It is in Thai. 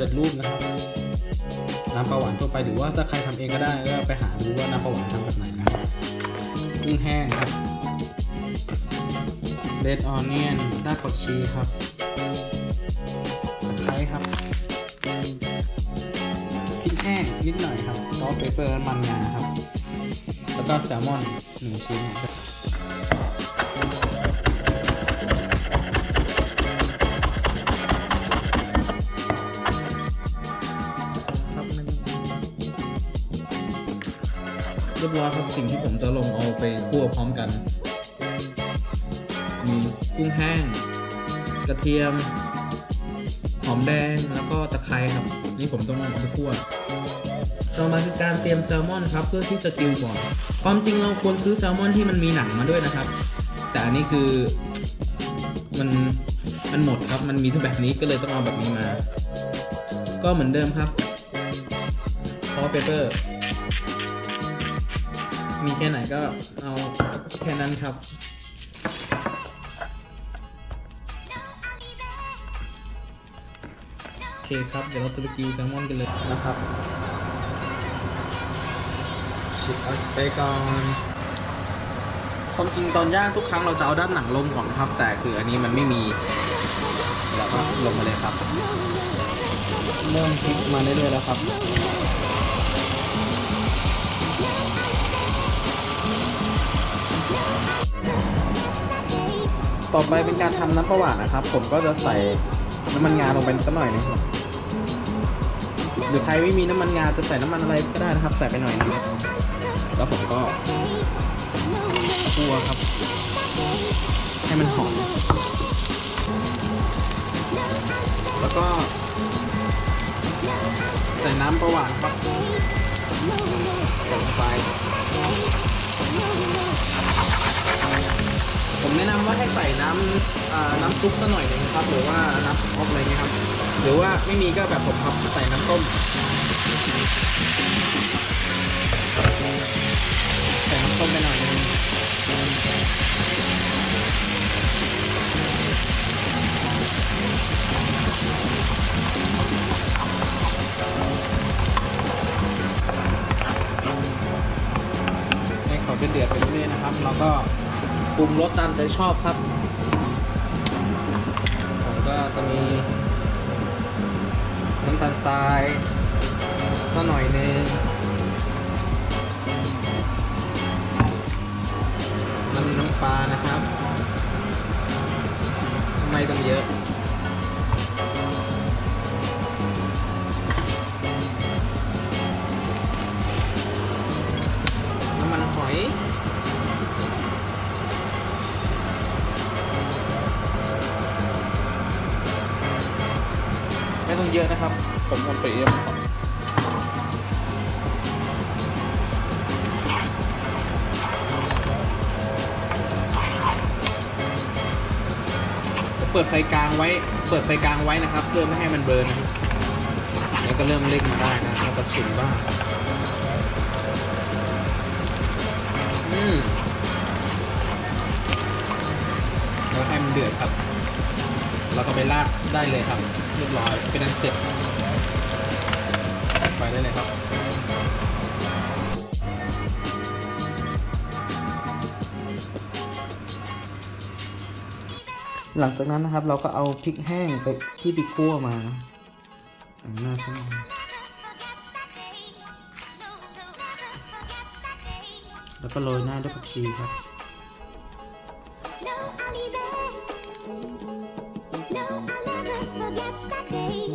เร็จรูปนะครับน้ำปลาหวานทั่วไปหรือว่าถ้าใครทำเองก็ได้ก็ไปหาดูว่าน้ำปลาหวานทำแบบไหนนะครับกุ้งแห้งครับเ e ดออนเนียนรากผักชีครับตะไคร้ครับพริกแห้งนิดหน่อยครับซอสเปเปอร์น้ำมันงาครับ แล้วก็แซลมอนหนึ่งชิ้นครับ เรียบร้อยครับสิ่งที่ผมจะลงเอาไปคั่วพร้อมกัน มีกุ้งแห้ง กระเทียม หอมแดงแล้วก็ตะไคร้ครับ นี่ผมต้องเอาไปคั่วต่อมาคือการเตรียมแซลมอนครับเพื่อที่จะกิวก่อนความจริงเราควรซื้อแซลมอนที่มันมีหนังมาด้วยนะครับ แต่อันนี้คือมันมันหมดครับ มันมีที่แบบนี้ก็เลยต้องเอาแบบนี้มา ก็เหมือนเดิมครับซอสเปเปอร์ มีแค่ไหนก็เอาแค่นั้นครับ โอเคครับ เดี๋ยวเราจะไปกิวแซลมอนกันเลยนะครับชิบเอาไปก่อนความจริงตอนย่างทุกครั้งเราจะเอาด้านหนังลงก่อนนะครับ แต่คืออันนี้มันไม่มีเราก็ลงมาเลยครับ เริ่มพลิกมาเรื่อยๆแล้วครับ ต่อไปเป็นการทำน้ำประหวานนะครับ ผมก็จะใส่น้ำมันงาลงไปสักหน่อยนะครับหรือใครไม่มีน้ำมันงาจะใส่น้ำมันอะไรก็ได้นะครับ ใส่ไปหน่อยนึงแล้วผมก็คั่วครับ ให้มันหอมแล้วก็ใส่น้ำประหวานครับลงไป ผมแนะนำว่าให้ใส่น้ำอ่าน้ำซุปสักหน่อยหนึงครับ หรือว่าน้ำออกอะไรเงี้ยครับ หรือว่าไม่มีก็แบบผมครับใส่น้ำต้มใส่น้ำต้มไปหน่อยนึงให้เขาเดือดไปเรื่อยๆนะครับ แล้วก็ ปรุงรสตามใจชอบครับ ผมก็จะมีน้ำตาลทรายสักหน่อยนึงน้ำน้ำปลานะครับ ไม่ต้องเยอะ ต้องเยอะนะครับ ผมคนเปรี้ยวเปิดไฟกลางไว้ เปิดไฟกลางไว้นะครับ เพื่อไม่ให้มันเบิร์นนะครับแล้วก็เริ่มเร่งมาได้นะแล้วก็ชิมบ้างอืมแล้วให้มันเดือดครับ เราก็ไปราดได้เลยครับเรียบร้อยเป็นอันเสร็จไปได้เลยครับหลังจากนั้นนะครับเราก็เอาพริกแห้งไปที่ไปคั่วมาหน้าข้างในแล้วก็โรยหน้าด้วยผักชีครับ เสร็จแล้